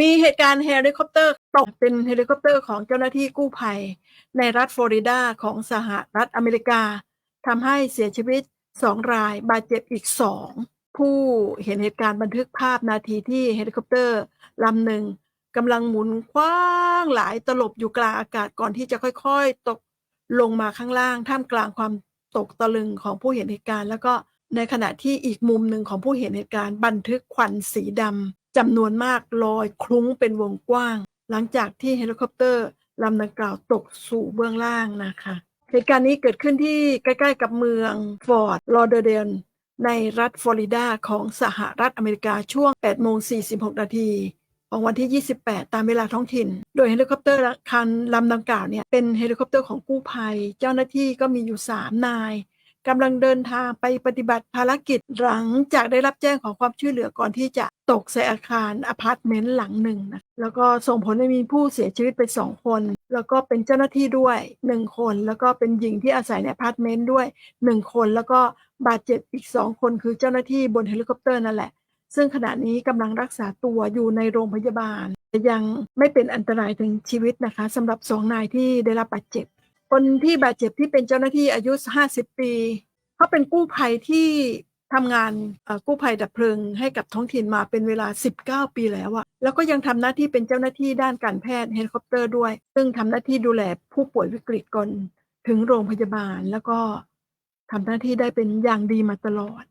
มีเหตุการณ์เฮลิคอปเตอร์ตกเป็นเฮลิคอปเตอร์ของเจ้าหน้าที่กู้ภัย ในรัฐฟลอริดาของสหรัฐอเมริกาทำให้เสียชีวิต2รายบาดเจ็บอีก2ผู้เห็นเหตุการณ์บันทึกภาพนาทีที่เฮลิคอปเตอร์ลำหนึ่งกำลังหมุนคว้างหลายตลบอยู่กลางอากาศก่อนที่จะค่อยๆ ตกลงมาข้างล่าง ท่ามกลางความตกตะลึงของผู้เห็นเหตุการณ์ แล้วก็ในขณะที่อีกมุมหนึ่งของผู้เห็นเหตุการณ์บันทึกควันสีดำ จำนวนมากลอยคลุ้งเป็นวงกว้าง หลังจากที่เฮลิคอปเตอร์ลำดังกล่าวตกสู่เบื้องล่างนะคะเหตุการณ์นี้เกิดขึ้นที่ใกล้ ๆ กับเมืองฟอร์ดลอเดเดนในรัฐฟลอริดาของสหรัฐอเมริกาช่วง8โมง46 นาทีของวันที่ 28 ตามเวลาท้องถิ่น โดยเฮลิคอปเตอร์คันลำดังกล่าวเนี่ยเป็นเฮลิคอปเตอร์ของกู้ภัย เจ้าหน้าที่ก็มีอยู่ 3 นาย กำลังเดินทางไปปฏิบัติภารกิจหลังจากได้รับแจ้งขอความช่วยเหลือก่อนที่จะตกใส่อาคารอพาร์ตเมนต์หลังหนึ่งนะแล้วก็ส่งผลให้มีผู้เสียชีวิตไป2คน แล้วก็เป็นเจ้าหน้าที่ด้วย1คน แล้วก็เป็นหญิงที่อาศัยในอพาร์ตเมนต์ด้วย1คน แล้วก็บาดเจ็บอีก2คนคือเจ้าหน้าที่บนเฮลิคอปเตอร์นั่นแหละ ซึ่งขณะนี้กำลังรักษาตัวอยู่ในโรงพยาบาลแต่ยังไม่เป็นอันตรายถึงชีวิตนะคะสำหรับสองนายที่ได้รับบาดเจ็บ คนที่บาดเจ็บที่เป็นเจ้าหน้าที่อายุ 50 ปีเขาเป็นกู้ภัยที่ทำงานกู้ภัยดับเพลิงให้กับท้องถิ่นมาเป็นเวลา 19 ปีแล้วอะแล้วก็ยังทำหน้าที่เป็นเจ้าหน้าที่ด้านการแพทย์เฮลิคอปเตอร์ด้วย ซึ่งทำหน้าที่ดูแลผู้ป่วยวิกฤตก่อนถึงโรงพยาบาลแล้วก็ทำหน้าที่ได้เป็นอย่างดีมาตลอด